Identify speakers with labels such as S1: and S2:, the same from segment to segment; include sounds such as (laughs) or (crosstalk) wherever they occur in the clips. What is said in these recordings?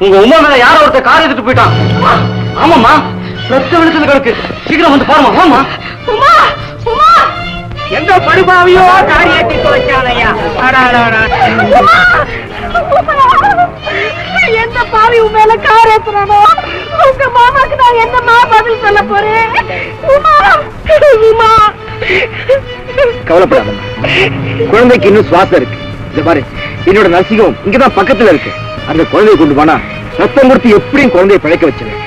S1: உங்க உமா மேல யாரோ ஒருத்த கார் எடுத்துட்டு போயிட்டான். ஆமாம்மா ரத்த வெளிச்சது கிடக்கு சீக்கிரம் வந்து பாருமா ஆமா
S2: உமா! உமா!
S3: எந்த படுபாவியோ காரியத்தை துவைச்சானையா
S2: உமா! எந்த பாவி உன் மேல கார் ஏத்துறானோ? உங்க மாமாக்கு நான் என்னமா பதில் சொல்ல போறேன்? உமா! உமா!
S1: கவலைப்படாதம்மா. குழந்தைக்கு இன்னும் சுவாசம் இருக்கு. இந்த பாரு. என்னோட நர்சிங்கம் இங்கதான் பக்கத்துல இருக்கு. அந்த குழந்தையை கொண்டு போனா ரத்தம் கொடுத்து எப்படியும் குழந்தையை பிழைக்க வச்சிருவேன்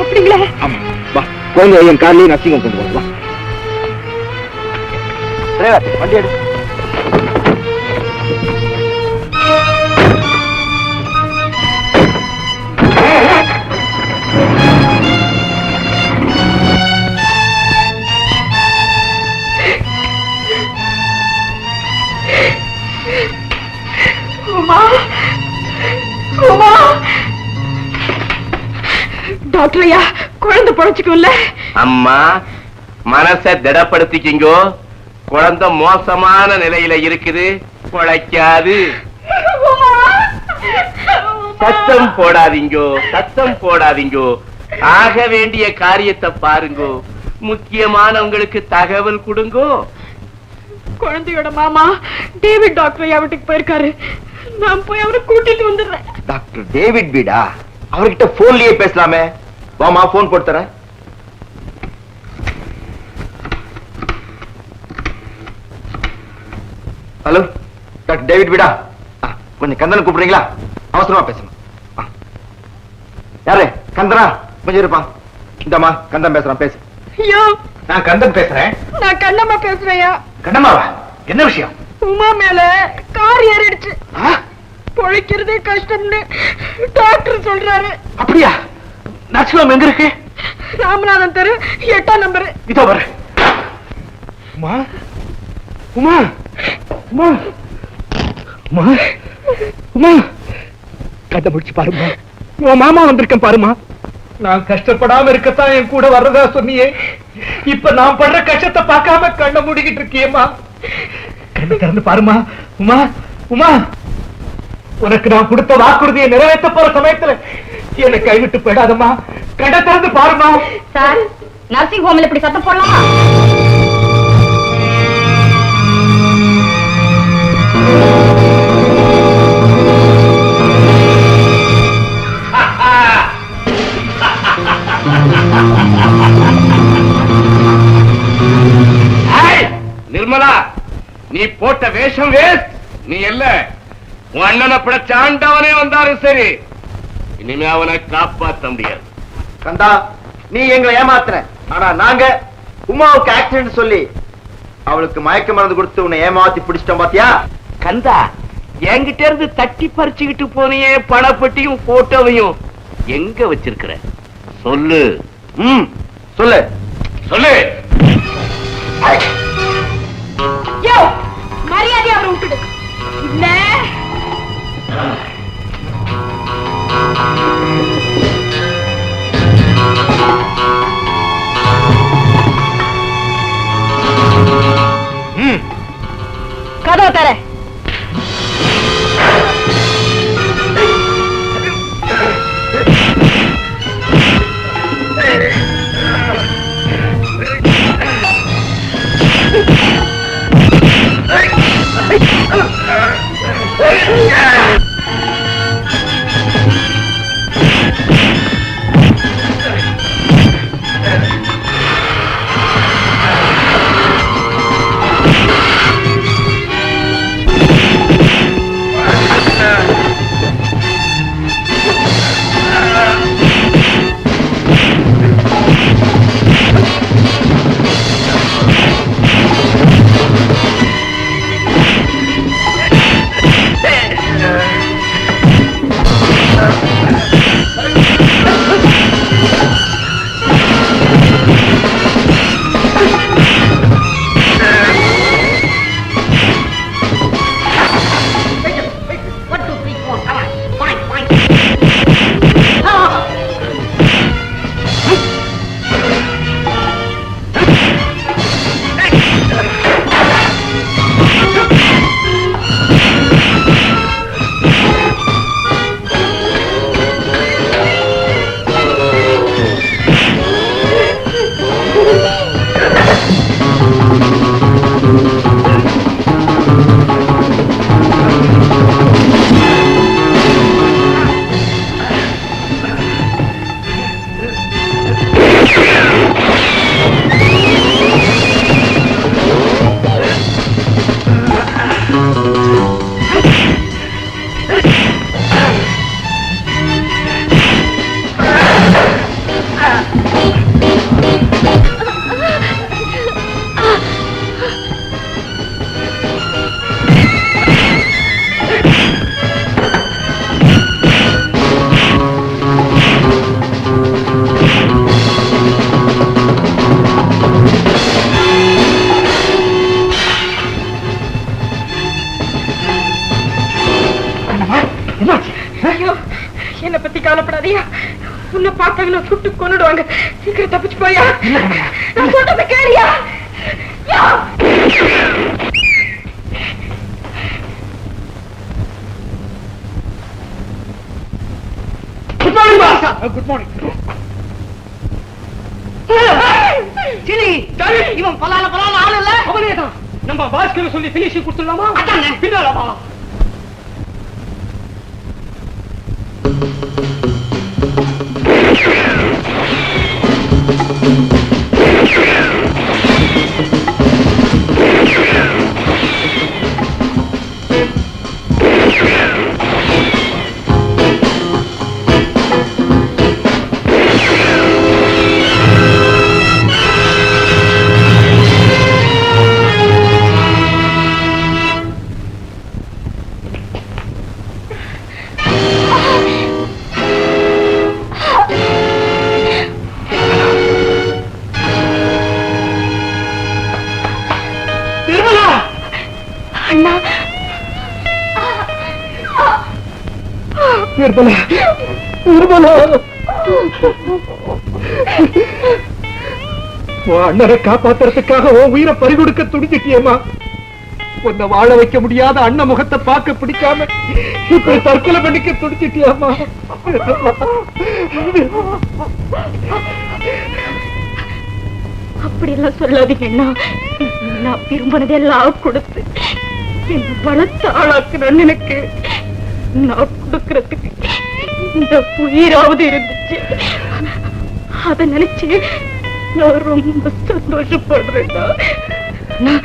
S2: அப்படிங்களா?
S1: ஆமா வா. குழந்தைய என் கார்லயே நர்சிங்கம் கொண்டு போகலாம் வண்டி எடு.
S2: டாக்டர் ஐயா குழந்தை பொழைச்சுக்கும்ல.
S4: அம்மா மனச திடப்படுத்திக்கிங்கோ. குழந்தை மோசமான நிலையில இருக்குது குழைக்காது சத்தம் போடாதீங்கோ சத்தம் போடாதீங்கோ. ஆக வேண்டிய காரியத்தை பாருங்கோ. முக்கியமானவங்களுக்கு தகவல் கொடுங்கோ.
S2: குழந்தையோட மாமா டேவிட் டாக்டர் ஐயா வீட்டுக்கு போயிருக்காரு. நான் போய் அவரை கூட்டிட்டு வந்துடுறேன்.
S1: டாக்டர் டேவிட் பீடா அவர்கிட்ட போன்லயே பேசலாமே. வாமா போன் போட்டு தரேன். ஹலோ டாக்டர் டேவிட் ஆ, கொஞ்சம் கந்தனை கூப்பிடுறீங்களா? அவசரமா பேசணும். யாரு? கந்தனா? கொஞ்சம் இருப்பா. இந்தம்மா கந்தன் பேசுறான் பேசு.
S2: ஐயோ.
S3: நான் கந்தன் பேசுறேன்.
S2: நான் கண்ணம்மா பேசுறேயா
S3: கண்ணம்மாவா? என்ன விஷயம்?
S2: உமா மேல கார் ஏறிடுச்சு. பொழைக்கிறதே கஷ்டம்னு டாக்டர் சொல்றாரு.
S3: அப்படியா? நர்சிங்ஹோம் எங்க இருக்கு?
S2: ராமநாதன் தெரு எட்டாம் நம்பர்.
S3: இதோ வர உமா உமா உமா உமா உமா. கதை முடிச்சு பாருமா. உன் மாமா வந்திருக்கேன் பாருமா. நான் கஷ்டப்படாம இருக்கத்தான் என் கூட வர்றதா சொன்னியே. இப்ப நான் படுற கஷ்டத்தை பார்க்காம கண்ணை மூடிக்கிட்டு இருக்கியேம்மா. கண்ணு திறந்து பாருமா. உமா உமா. உனக்கு நான் கொடுத்த வாக்குறுதியை நிறைவேற்ற போற சமயத்துல என்னை கைவிட்டு போயிடாதம்மா. கண்ணை திறந்து பாருமா
S2: சார் நர்சிங் ஹோம்ல இப்படி சத்தம் போடலாமா?
S4: நிர்மலா நீ போட்ட வேஷம் வேஸ்ட். நீ இல்ல உன் அண்ணனை பிடிச்ச ஆண்டவனே வந்தாலும் சரி. இனிமே அவனை காப்பாத்த முடியாது.
S1: கந்தா நீ எங்களை ஏமாத்துற. ஆனா நாங்க உமாவுக்கு ஆக்சிடென்ட் சொல்லி அவளுக்கு மயக்க மருந்து கொடுத்து உன்னை ஏமாத்தி பிடிச்சிட்டோம் பாத்தியா?
S4: கந்தா என்கிட்ட இருந்து தட்டி பறிச்சுக்கிட்டு போனியே பணப்பட்டியும் போட்டோவையும் எங்க வச்சிருக்கிற? சொல்லு.
S1: ம் சொல்லு.
S4: சொல்லு.
S2: மரியாதை அவரை விட்டுடு. ಕದೋ ತಾರೆ Yeah! நான் சொல்றத கேளியா?
S3: Good morning boss good morning
S5: cine இவன் பலால பலால ஆள் இல்ல.
S3: அவனேதான் நம்ம பாஸ்கர் சொல்லி பினிஷிங் கொடுத்துடலாமா?
S5: அதானே.
S3: நிர்மலா நிர்மலா. உன் அண்ணனை காப்பாத்துறதுக்காக உன் உயிரை பறிகொடுக்க துடிச்சிட்டியேமா உன்னை வாழ வைக்க முடியாத அண்ணன் முகத்தை பார்க்க பிடிக்காம இப்படி தற்கொலை பண்ணிக்க துடிச்சிட்டியாமா
S2: அப்படி எல்லாம் சொல்லாதீங்கன்னா நான் விரும்பினதெல்லாம் கொடுத்து என் வளர்த்த ஆளாக்குன எனக்கு நான் கொடுக்கறதுக்கு இந்த உயிராவது இருந்துச்சு. அத நினைச்சு நான் ரொம்ப சந்தோஷப்படுறேன்டா. நான்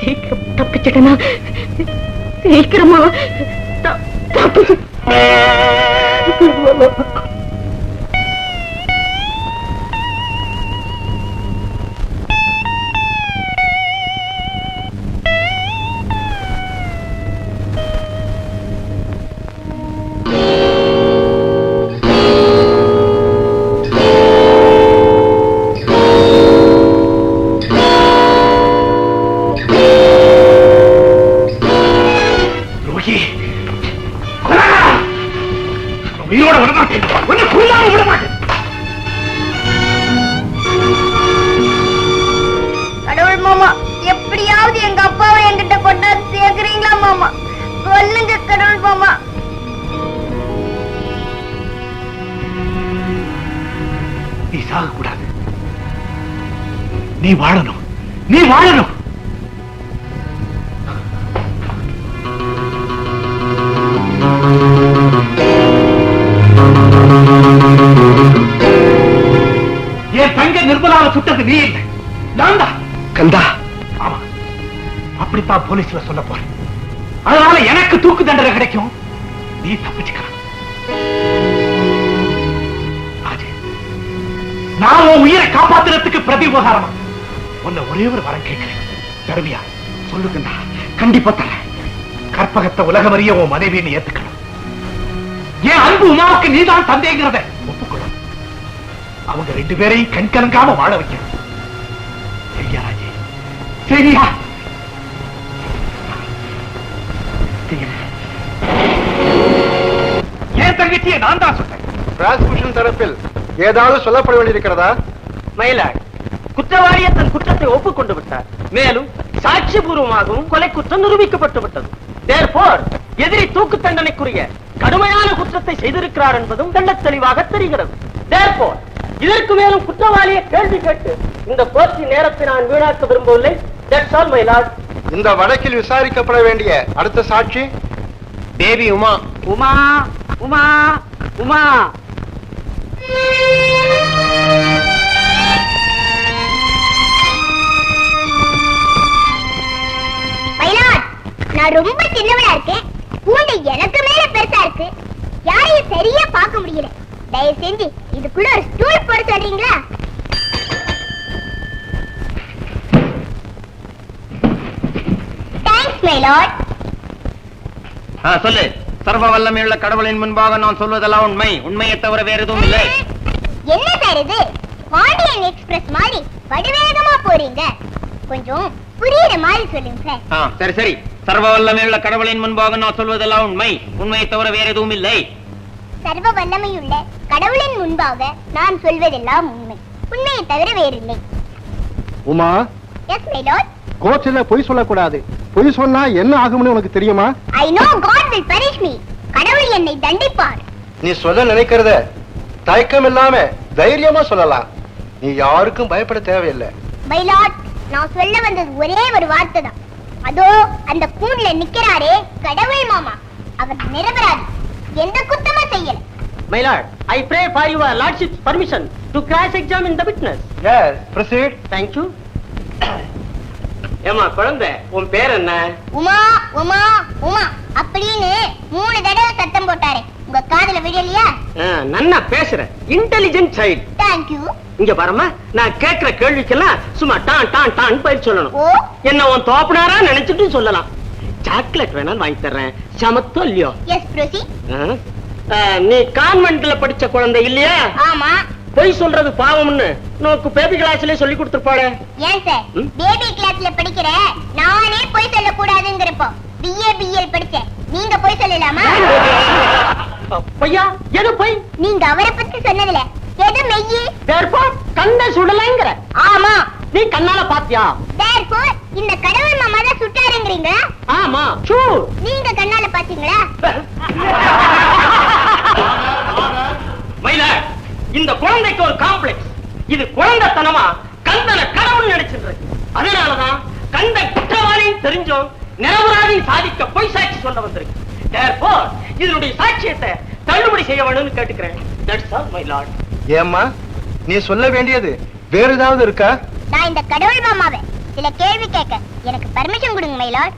S2: சீக்கிரம் தப்பிச்சிட்டேனா? சீக்கிரமா தப்பிச்சு
S3: நீ வாழணும். நீ வாழணும். என் தங்க நிர்மலாவை சுட்டது நீ இல்லை. நான் தான். கந்தா. ஆமா. அப்படித்தான் போலீஸ்ல சொல்ல போறேன். அதனால எனக்கு தூக்கு தண்டனை கிடைக்கும். நீ தப்பிச்சுக்கலாம். நான் உன் உயிரை காப்பாத்துறதுக்கு பிரதி உபகாரமா? உன்னை ஒரே ஒரு வரம் கேட்கிறேன். தருவியா சொல்லுங்கண்ணா. கண்டிப்பா தரேன். கற்பகத்தை உலகம் அறிய உன் மனைவியை ஏத்துக்கணும். என் அன்பு உமாவுக்கு நீதான் தந்தைங்கிறத ஒப்புக்கொள்ளும் அவங்க ரெண்டு பேரையும் கண் கலங்காம வாழ வைக்கணும். சரியா ராஜே? சரியா? தங்கச்சியை நான் தான் சொன்னேன்?
S1: பிராசிகியூஷன் தரப்பில் ஏதாவது சொல்லப்பட வேண்டியிருக்கிறதா?
S5: மயிலாட் குற்றவாளியை தன் குற்றத்தை ஒப்புக்கொண்டு விட்டார். மேலும் சாட்சிபூர்வமாகவும் கொலை குற்றம் நிரூபிக்கப்பட்டு விட்டது. எதிரி தூக்கு தண்டனைக்குரிய கடுமையான குற்றத்தை செய்திருக்கிறார் என்பதும் தெள்ளத் தெளிவாக தெரிகிறது இதற்கு மேலும் குற்றவாளியை கேள்வி கேட்டு இந்த கோர்ட்டின் நேரத்தை நான் வீணாக்க விரும்பவில்லை. Lord.
S1: இந்த வழக்கில் விசாரிக்கப்பட வேண்டிய அடுத்த சாட்சி?
S5: தேவி உமா. உமா உமா உமா.
S6: நான் ரொம்ப சின்னவனா இருக்கேன். பூண்டை எனக்கு மேல பெருசா இருக்கு. யாரையும் சரியா பார்க்க முடியல. தயவு செஞ்சு இதுக்குள்ள ஒரு ஸ்டூல் போட சொல்றீங்களா? தேங்க்ஸ் மயிலாட்
S5: சொல்லு. சர்வ வல்லமையுள்ள கடவுளின் முன்பாக நான் சொல்வதெல்லாம் உண்மை. உண்மையை தவிர வேற எதுவும் இல்லை.
S6: என்ன சார் இது? பாண்டியன் எக்ஸ்பிரஸ் மாதிரி வடிவேகமா போறீங்க. கொஞ்சம் புரியுற மாதிரி சொல்லுங்க சார்
S5: சரி சரி. சர்வ வல்லமையுள்ள கடவுளின் முன்பாக நான் சொல்வதெல்லாம் உண்மை. உண்மையை தவிர வேற எதுவும் இல்லை
S6: சர்வ வல்லமையுள்ள கடவுளின் முன்பாக நான் சொல்வதெல்லாம் உண்மை. உண்மையை தவிர வேறில்லை.
S3: உமா?
S6: எஸ் மை லார்ட்
S3: கோர்ட்ல பொய் சொல்லக்கூடாது. பொய் சொன்னா என்ன ஆகும்னு உனக்கு தெரியுமா?
S6: I know God will punish me கடவுள் என்னை தண்டிப்பார்.
S3: நீ சொல்ல நினைக்கிறத தயக்கம் இல்லாம தைரியமா சொல்லலாம். நீ யாருக்கும் பயப்பட தேவையில்லை.
S6: மை லார்ட் நான் சொல்ல வந்தது ஒரே ஒரு வார்த்தை தான் அதோ அந்த கூண்ல நிக்கிறாரே கடவுள் மாமா. அவர் நிரபராதி. எந்த குத்தமும் செய்யல?
S5: My lord, I pray for your lordship's permission to cross-examine the witness.
S3: Yes proceed
S5: Thank you. ஏமா குழந்தை உன் பேர் என்ன?
S6: உமா உமா உமா. அப்படின்னு மூணு தடவை சத்தம் போட்டாரு. உங்க காதுல விழலையா?
S5: நன்னா பேசுற. இன்டெலிஜென்ட் சைல்ட்
S6: தேங்க்யூ
S5: இங்க பாரும்மா நான் கேக்குற கேள்விக்கெல்லாம் சும்மா டான் டான் டான் பயிர் சொல்லணும். என்ன உன் தோப்பனாரா நினைச்சிட்டு சொல்லலாம். சாக்லேட் வேணாலும் வாங்கி தர்றேன். சமத்தோ இல்லையோ?
S6: எஸ் ப்ரோசி
S5: நீ கான்வென்ட்ல படிச்ச குழந்தை இல்லையா?
S6: ஆமா.
S5: பொய் சொல்றது பாவம்னு நோக்கு பேபி கிளாஸ்லயே சொல்லி கொடுத்துருப்பாளே.
S6: ஏன் சார்? பேபி கிளாஸ்ல படிக்கிற நானே போய் சொல்ல கூடாதுங்கிறப்போ பிஏ பிஎல் படிச்சேன். நீங்க போய் சொல்லலாமா? (laughs)
S5: பொய்யா? எது பொய்?
S6: நீங்க அவரை பத்தி சொன்னதுல எது மெய்யி
S5: தேர்ஃபோர் கண்ணை சுடலைங்கிற.
S6: ஆமா.
S5: நீ கண்ணால பாத்தியா?
S6: தேர்ஃபோர் இந்த கடவுள் மாமா தான் சுட்டாருங்கிறீங்க.
S5: ஆமா. ஷூ
S6: நீங்க கண்ணால பாத்தீங்களா?
S5: மயில இந்த குழந்தைக்கு ஒரு காம்ப்ளெக்ஸ் இது குழந்தைத்தனமா? கந்தன கடவுள் நினைச்சிட்டு இருக்கு. அதனாலதான் கந்த குற்றவாளின்னு தெரிஞ்சும் நிரபராதி சாதிக்க பொய் சாட்சி சொல்ல வந்திருக்கு. இதனுடைய சாட்சியத்தை தள்ளுபடி செய்ய வேணும்னு கேட்டுக்கிறேன். தட்ஸ் ஆல் மை லார்ட்
S3: ஏம்மா நீ சொல்ல வேண்டியது வேற ஏதாவது இருக்கா?
S6: நான் இந்த கடவுள் மாமாவை சில கேள்வி கேட்க எனக்கு பர்மிஷன் கொடுங்க மயிலாட்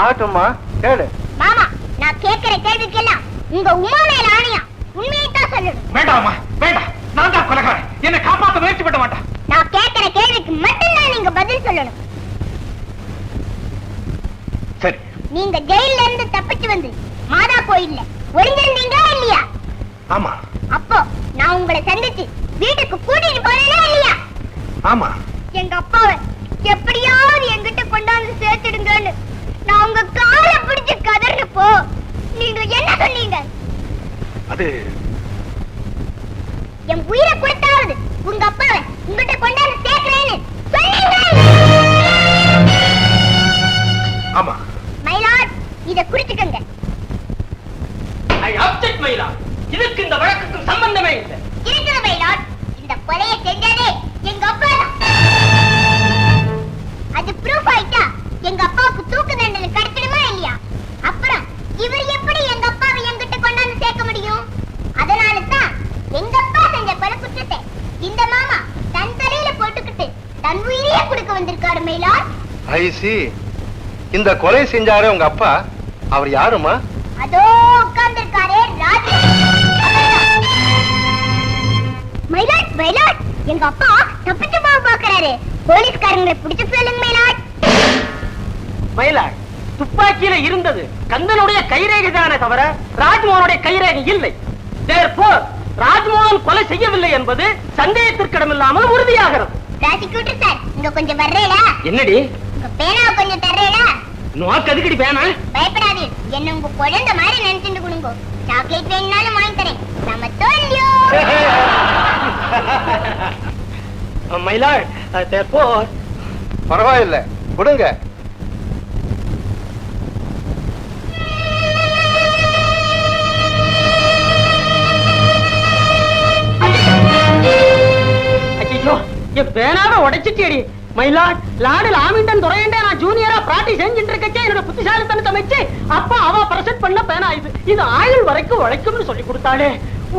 S3: ஆகட்டும்மா கேளு.
S6: மாமா நான் கேட்கிற கேள்விக்கெல்லாம் உங்க உமா மேல ஆணையா? உண்மையை தான் சொல்லணும்.
S3: வேண்டாம்மா வேண்டாம். நான் தான் கொலகாரன். என்னை காப்பாத்த முயற்சி பண்ண மாட்டான்.
S6: நான் கேட்கிற கேள்விக்கு மட்டும்தான் நீங்க பதில் சொல்லணும்.
S3: சரி.
S6: நீங்க ஜெயில இருந்து தப்பிச்சு வந்து மாதா கோயில்ல. ஒளிஞ்சிருந்தீங்களா இல்லையா?
S3: ஆமா.
S6: அப்போ நான் உங்களை சந்திச்சு வீட்டுக்கு கூட்டிட்டு போனேனா இல்லையா?
S3: ஆமா.
S6: எங்க அப்பாவை எப்படியாவது என்கிட்ட கொண்டாந்து சேர்த்துடுங்கன்னு நான் உங்க காலை பிடிச்சு கதறினப்போ நீங்க என்ன சொன்னீங்க?
S3: அது
S6: என் உயிரை கொடுத்தாவது உங்க அப்பாவை உங்ககிட்ட கொண்டாந்து சேர்க்கிறேன்னு சொன்னீங்க
S3: ஆமா.
S6: மயிலாட் இத குறிச்சுக்கங்க
S5: இதுக்கு இந்த வழக்குக்கும் சம்பந்தமே இல்லை.
S6: மயிலாட் இந்த கொலையை செஞ்சதே எங்க அப்பா அது ப்ரூஃப் ஆயிட்டா எங்க அப்பாவுக்கு தூக்கு தண்டனை கிடைச்சிடுமா இல்லையா? அப்புறம் இவர் எப்படி எங்க அப்பாவை என்கிட்ட கொண்டாந்து சேர்க்க முடியும்? அதனால தான் எங்க அப்பா செஞ்ச கொலை குற்றத்தை இந்த மாமா தன் தலையில போட்டுக்கிட்டு தன் உயிரையே கொடுக்க வந்திருக்காரு மயிலாட்
S3: ஐ இந்த கொலை செஞ்சாரே உங்க அப்பா. அவர் யாருமா
S6: அதோ மயிலாட் மயிலாட் எங்க அப்பா தப்பிச்சு போக பாக்குறாரு போலீஸ்காரங்களை பிடிச்சு சொல்லுங்க மயிலாட்
S5: மயிலாள் துப்பாக்கியில இருந்தது கந்தனுடைய கைரேகை தானே தவிர ராஜ்மோகனுடைய கைரேகை இல்லை. Therefore, ராஜ்மோகன் கொலை செய்யவில்லை என்பது சந்தேகத்திற்கிடமில்லாமல் உறுதியாகிறது.
S6: ப்ராசிக்யூட்டர் சார் இங்க கொஞ்சம் வர்றேடா.
S5: என்னடி?
S6: உங்க பேனாவை கொஞ்சம் தர்றேடா.
S5: நோக்கு எதுக்கடி பேனா?
S6: பயப்படாதீ என்ன உங்க குழந்தை மாதிரி நினைச்சுட்டு கொடுங்க சாக்லேட் வேணும்னாலும் வாங்கி தரேன். நம்ம தோல்வியோ. (laughs)
S5: மயிலாள் therefore,
S3: பரவாயில்ல கொடுங்க
S5: என் பேனாவை உடைச்சிட்டேடி. மயிலாட் லாடு லாமிண்டன் துறையண்டே நான் ஜூனியரா செஞ்சுட்டு இருக்கச்சே என்னோட புத்திசாலித்தனத்தை வச்சு அப்பா அவ பிரசன்ட் பண்ண பேனா இது இது ஆயுள் வரைக்கும் உழைக்கும்னு சொல்லி கொடுத்தாளே.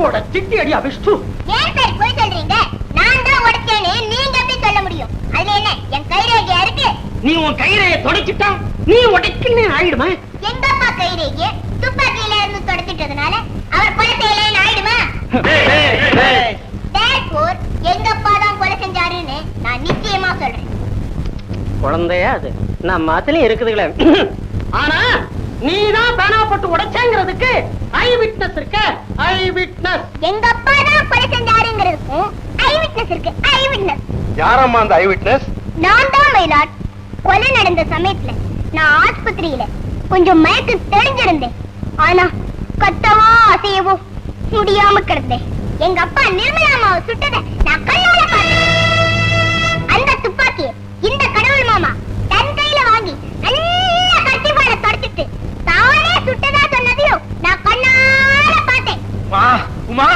S5: உடைச்சிட்டி அடி அபிஷ்டு.
S6: ஏன் சார் போய் சொல்றீங்க? நான் தான் உடைச்சேன்னு நீங்க எப்படி சொல்ல முடியும்? அதுல என்ன என் கைரேகையா இருக்கு
S5: நீ உன் கைரைய தொடச்சிட்டா நீ உடைக்குன்னு ஆயிடுமா?
S6: எங்க அப்பா கைரேகைய துப்பாக்கியில இருந்து தொடச்சிட்டதுனால அவர் செய்யலன்னு ஆயிடுமா? Therefore, எங்க அப்பா தான் கொலை செஞ்சாருன்னு நான் நிச்சயமா சொல்றேன்.
S5: குழந்தையா அது? அதுலயும் இருக்குதுங்களே. (clears throat) ஆனா நீ தான் பேனா போட்டு உடைச்சேங்கிறதுக்கு ஐ விட்னஸ் இருக்க? ஐ விட்னஸ்
S6: எங்க அப்பா தான் கொலை செஞ்சாருங்கிறதுக்கும் ஐ விட்னஸ் இருக்கு. ஐ விட்னஸ்
S3: யாரம்மா அந்த ஐ விட்னஸ்
S6: நான் தான் மயிலாட் கொலை நடந்த சமயத்துல நான் ஆஸ்பத்திரியில கொஞ்சம் மயக்கம் தெளிஞ்சிருந்தேன். ஆனா கத்தவோ அசையவோ முடியாம கிடந்தேன். எங்க அப்பா நிர்மலா அம்மாவை சுட்டதை நான் கண்ணால பார்த்தேன். அந்த துப்பாக்கி இந்த கடவுள் மாமா தன் கையில வாங்கி நல்ல கத்திபால தொடச்சிட்டு தானே சுட்டதா சொன்னதையும் நான் கண்ணால பார்த்தேன்.
S3: மா உமா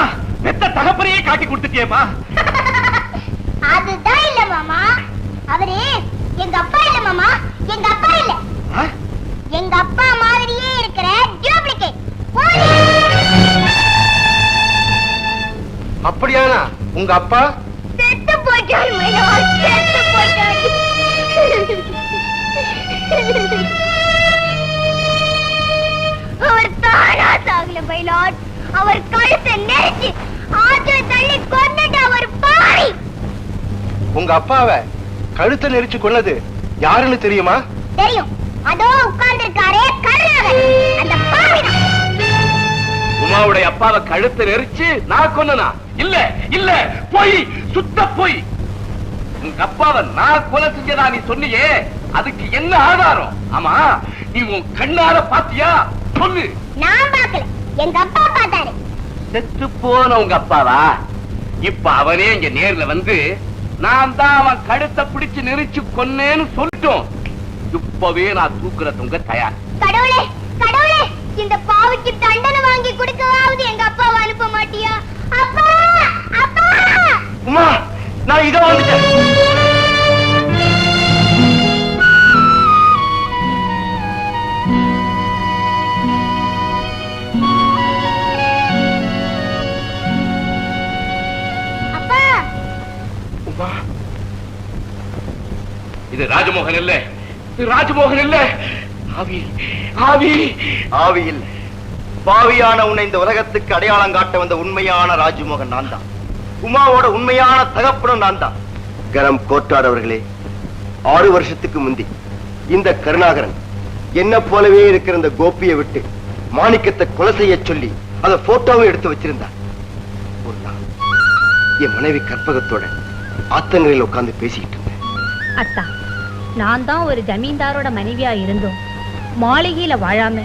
S3: பெத்த தகப்பனையே காட்டி கொடுத்துட்டியேமா (laughs)
S6: அதுதான் இல்ல மாமா. அவரு எங்க அப்பா இல்ல மாமா. எங்க அப்பா இல்ல. எங்க அப்பா மாதிரியே இருக்கிற டூப்ளிகேட்
S1: அப்படியானா? உங்க அப்பா?
S6: செத்து போயிட்டாரு மயிலா செத்து போயிட்டாரு. அவர் தானா சாகல மயிலாட் அவர் கழுத்தை நெரிச்சு ஆத்துல தள்ளி கொண்டுட்டு அவர் பாரி
S1: உங்க அப்பாவை கழுத்தை நெரிச்சு கொன்னது யாருன்னு தெரியுமா?
S6: தெரியும். அதோ உட்கார்ந்திருக்காரே கருணாகர் அந்த பாவிதான்.
S4: உமாவுடைய அப்பாவை கழுத்தை நெரிச்சு நான் கொன்னனா? இல்ல இல்ல போய் சுத்த போய். உங்க அப்பாவை நான் கொலை செஞ்சதா நீ சொன்னியே? அதுக்கு என்ன ஆதாரம்? ஆமா நீ உன் கண்ணால பாத்தியா? சொல்லு.
S6: நான் பார்க்கல. எங்க அப்பா பார்த்தாரு.
S4: செத்து போன உங்க அப்பாவா? இப்ப அவனே இங்க நேர்ல வந்து நான் தான் அவன் கழுத்தை பிடிச்சு நெரிச்சு கொன்னேன்னு சொல்லட்டும். இப்பவே நான் தூக்குறதுங்க தயார்.
S6: கடவுளே இந்த பாவிக்கு தண்டனை வாங்கி கொடுக்கவாவது எங்க அப்பாவை அனுப்ப மாட்டியா? அப்பா! அப்பா!
S1: உமா நான் இதோ வந்துட்டேன்
S4: இது ராஜமோகன் இல்ல இது ராஜமோகன் இல்ல. ஆவி ஆவி.
S1: ஆவி இல்லை பாவியான உன்னை இந்த உலகத்துக்கு அடையாளம் காட்ட வந்த உண்மையான ராஜ்மோகன் நான் தான். உமாவோட உண்மையான தகப்பனும் நான் தான். கரம் கோட்டாடவர்களே ஆறு வருஷத்துக்கு முந்தி இந்த கருணாகரன் என்ன போலவே இருக்கிற இந்த கோபியை விட்டு மாணிக்கத்தை கொலை செய்ய சொல்லி அத போட்டோவை எடுத்து வச்சிருந்தார். ஒரு நாள் என் மனைவி கற்பகத்தோட ஆத்தங்கரையில் உட்கார்ந்து பேசிக்கிட்டு இருந்தேன்.
S2: அத்தா நான் தான் ஒரு ஜமீன்தாரோட மனைவியா இருந்தோம். மாளிகையில வாழாம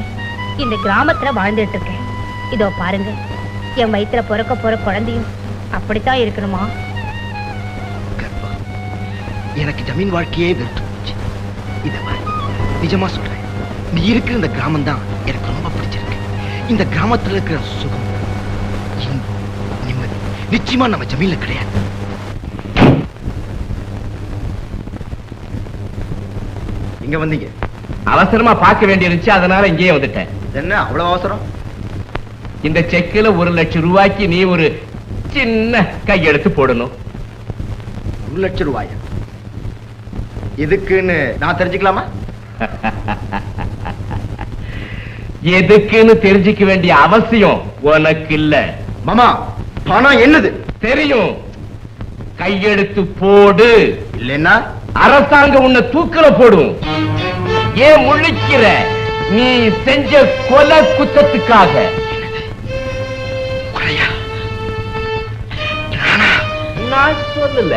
S2: இந்த கிராமத்துல வாழ்ந்துட்டு இருக்கேன். இதோ பாருங்க என் வயிற்றுல பிறக்க போற குழந்தையும் அப்படித்தான் இருக்கணுமா?
S1: எனக்கு ஜமீன் வாழ்க்கையே வெறுத்து போச்சு. இதை நிஜமா சொல்றேன் நீ இருக்கிற இந்த கிராமம் தான் எனக்கு ரொம்ப பிடிச்சிருக்கு. இந்த கிராமத்துல இருக்கிற சுகம் நிம்மதி நிச்சயமா நம்ம ஜமீன்ல கிடையாது. இங்க வந்தீங்க?
S4: அவசரமா பார்க்க வேண்டியிருந்துச்சு அதனால இங்கேயே வந்துட்டேன்.
S1: என்ன அவ்வளவு அவசரம்?
S4: இந்த செக்குல ஒரு லட்சம் ரூபாய்க்கு நீ ஒரு சின்ன கையெழுத்து போடணும்.
S1: ஒரு லட்சம் ரூபாயா? எதுக்குன்னு நான் தெரிஞ்சுக்கலாமா? (laughs)
S4: எதுக்குன்னு தெரிஞ்சுக்க வேண்டிய அவசியம் உனக்கு இல்ல.
S1: மாமா பணம் என்னது?
S4: தெரியும். கையெழுத்து போடு.
S1: இல்லைன்னா?
S4: அரசாங்கம் உன்னை தூக்கல போடும். ஏன் முழிக்கிற? நீ செஞ்ச கொலை குத்தத்துக்காக நான்? சொல்லல.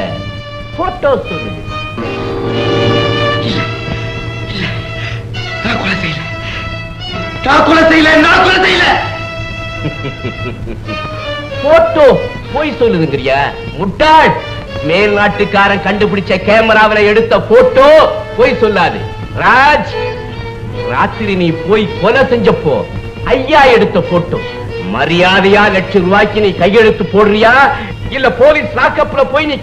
S4: போட்டோ சொல்லுது
S1: கொலை நான் கொலை செய்யல
S4: போட்டோ போய் சொல்லுதுங்கறியா? முட்டாள். மேல் நாட்டுக்காரன் கண்டுபிடிச்ச கேமராவில எடுத்த போட்டோ போய் சொல்லாது. ராஜ் ராத்திரி நீ போய் கொலை செஞ்சப்போ ஐயா எடுத்த போட்டோ மரியாதையா லட்சம் ரூபாய்க்கு நீ கையெழுத்து போடுறியா? இல்ல போலீஸ் லாக்கப்ல போய் நீ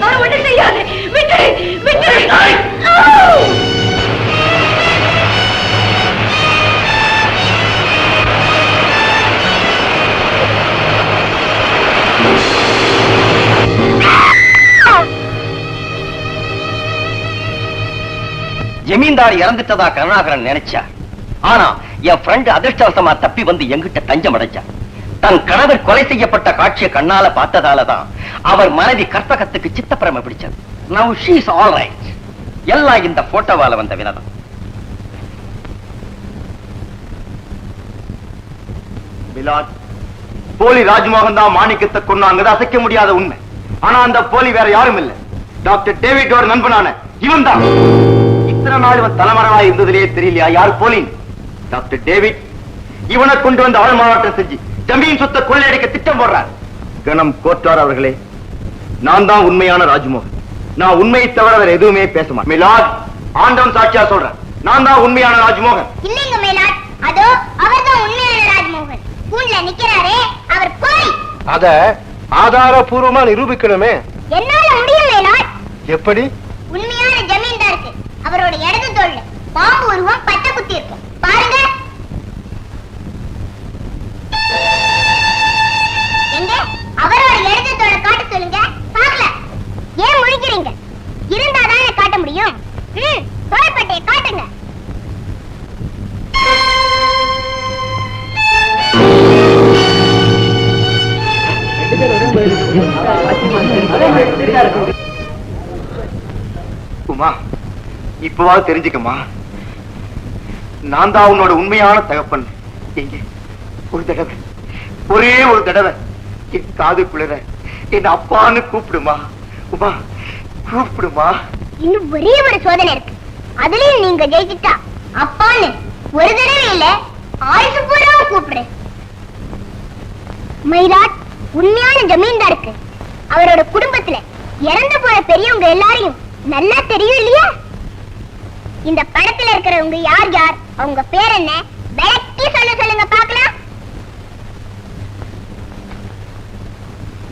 S2: அவர் ஒண்ணு செய்யாது. விட்டு விட்டு
S5: ஜமீன்தார் இறந்துட்டதா கருணாகரன் நினைச்சா? ஆனா என் ஃப்ரெண்ட் அதிர்ஷ்டவசமா தப்பி வந்து எங்கிட்ட தஞ்சம் அடைஞ்சார் தன் கணவர் கொலை செய்யப்பட்ட காட்சியை கண்ணால பார்த்ததாலதான் அவர் மனைவி கற்பகத்துக்கு சித்தப்பிரம பிடிச்சது. நவ் ஷீஸ் ஆல் ரைட் எல்லாம் இந்த போட்டோவால வந்த வினதம்.
S1: மிலாத் போலி ராஜ்மோகன் தான் மாணிக்கத்தை கொண்டாங்கிறது அசைக்க முடியாத உண்மை. ஆனா அந்த போலி வேற யாரும் இல்ல. டாக்டர் டேவிட் நண்பனான இவன் தான் இத்தனை நாள் இவன் தலைமறைவா இருந்ததுலயே தெரியலையா? யார் போலின்? Doctor David. இவனை கொண்டு வந்து ஆள் மாறாட்டம் செஞ்சு ஜமீன் சொத்தை கொள்ளையடிக்க திட்டம் போடுறார். கணம் கோட்டார் அவர்களே நான் தான் உண்மையான ராஜ்மோகன். நான் உண்மையை தவிர வேற எதுவுமே பேச மாட்டேன். மிலாட் ஆண்டவன் சாட்சியா சொல்றேன். நான் தான் உண்மையான ராஜ்மோகன்.
S6: இல்லைங்க மேலாட். அதோ அவர்தான் உண்மையான ராஜ்மோகன். கூண்ல நிக்கிறாரே அவர் போய்
S7: அத ஆதாரபூர்வமா நிரூபிக்கணுமே.
S6: என்னால முடியும் மேலாட்.
S7: எப்படி?
S6: அவரோட இடது தோல்ல பாம்பு உருவம் பட்டை குத்தி இருக்கு. பாருங்க. எங்க? அவரோட இடது தோல காட்ட சொல்லுங்க. பார்க்கல. ஏன் முழிக்கிறீங்க? இருந்தாதானே காட்ட முடியும். ம் தோள்பட்டையை காட்டுங்க.
S1: உமா இப்பவாவது தெரிஞ்சுக்கமா நான் தான் உன்னோட உண்மையான தகப்பன். எங்க? ஒரு தடவை. ஒரே ஒரு தடவை. என் காது குளிர. என் அப்பான்னு கூப்பிடுமா? உமா கூப்பிடுமா?
S6: இன்னும் ஒரே ஒரு சோதனை இருக்கு. அதுலயும் நீங்க ஜெயிச்சிட்டா அப்பான்னு ஒரு தடவை இல்ல ஆயுசு பூரா கூப்பிடுறேன். மைராட் உண்மையான ஜமீன்தாருக்கு அவரோட குடும்பத்துல இறந்து போன பெரியவங்க எல்லாரையும் நல்லா தெரியும் இல்லையா? இந்த படத்துல இருக்கிறவங்க யார் யார்? அவங்க பேர் என்ன? விளக்கி சொல்ல சொல்லுங்க பார்க்கலாம்.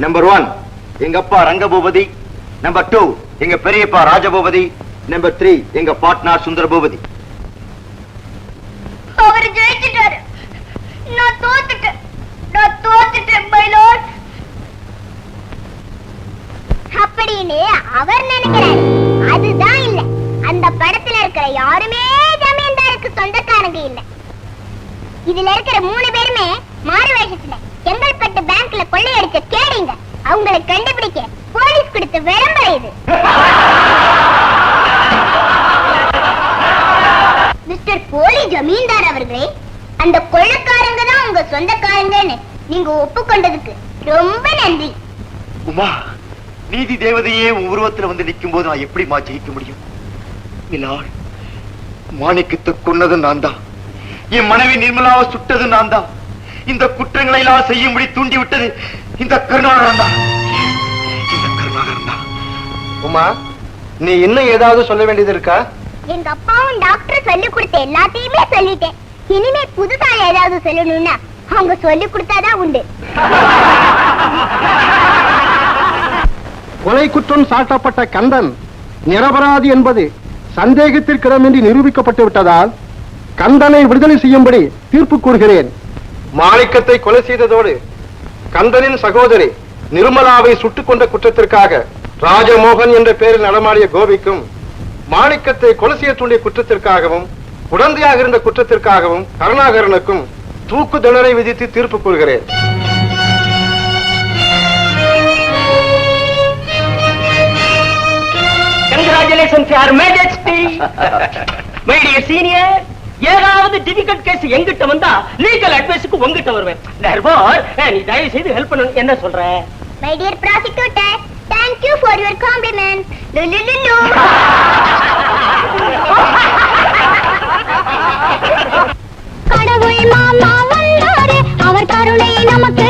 S1: நம்பர் ஒன் எங்க அப்பா ரங்கபூபதி. நம்பர் டூ எங்க பெரியப்பா ராஜபூபதி. நம்பர் த்ரீ எங்க பாட்னார் சுந்தர பூபதி
S6: அவர் ஜெயிச்சிட்டாரு. நான் தோத்துட்டேன். நான் தோத்துட்டேன் lord. அப்படின்னு அவர் நினைக்கிறாரு. இருக்கிற யாருமே ஜமீன்தாருக்கு சொந்தக்காரங்க இல்ல. இதுல இருக்கிற மூணு பேருமே மாறு வேஷத்துல செங்கல்பட்டு பேங்க்ல கொள்ளையடிச்ச கேடிங்க. அவங்களை கண்டுபிடிக்க போலீஸ் கொடுத்த விளம்பரம் இது. மிஸ்டர் போலி ஜமீன்தார் அவர்களே அந்த கொள்ளக்காரங்க தான் உங்க சொந்தக்காரங்கன்னு நீங்க ஒப்புக்கொண்டதுக்கு ரொம்ப நன்றி.
S1: உமா நீதி தேவதையே உருவத்துல வந்து நிற்கும் போது நான் எப்படிமா ஜெயிக்க முடியும்? மிலாட் மாணிக்கத்தை கொன்னது நான் தான் என் மனைவி நிர்மலாவை சுட்டது நான் தான் இந்த குற்றங்களை எல்லாம் செய்யும்படி தூண்டி விட்டது இந்த கருணாகரன் தான். இந்த கருணாகரன் தான்.
S7: உமா நீ இன்னும் ஏதாவது சொல்ல வேண்டியது இருக்கா?
S6: எங்க அப்பாவும் டாக்டர் சொல்லி கொடுத்த எல்லாத்தையுமே சொல்லிட்டேன். இனிமே புதுசா ஏதாவது சொல்லணும்னா அவங்க சொல்லி கொடுத்தாதான் உண்டு.
S7: கொலை குற்றம் சாட்டப்பட்ட கந்தன் நிரபராதி என்பது சந்தேகத்திற்கிடமின்றி நிரூபிக்கப்பட்டு விட்டதால் கந்தனை விடுதலை செய்யும்படி தீர்ப்பு கூறுகிறேன். மாணிக்கத்தை கொலை செய்ததோடு கந்தனின் சகோதரி நிர்மலாவை சுட்டுக் கொண்ட குற்றத்திற்காக ராஜமோகன் என்ற பெயரில் நடமாடிய கோபிக்கும் மாணிக்கத்தை கொலை செய்ய தூண்டிய குற்றத்திற்காகவும் உடந்தையாக இருந்த குற்றத்திற்காகவும் கருணாகரனுக்கும் தூக்கு தண்டனை விதித்து தீர்ப்பு கூறுகிறேன்.
S5: Congratulations your majesty my senior ஏதாவது டிஃபிகல்ட் கேஸ் எங்கிட்ட வந்தா லீகல் அட்வைஸுக்கு உங்ககிட்ட வருவேன். தர்பார் நீ தயவு செய்து ஹெல்ப் பண்ணு என்ன சொல்ற?
S6: My dear prosecutor thank you for your compliment. (laughs) கடவுள் மாமா வந்தாரே அவர் கருணை நமக்கு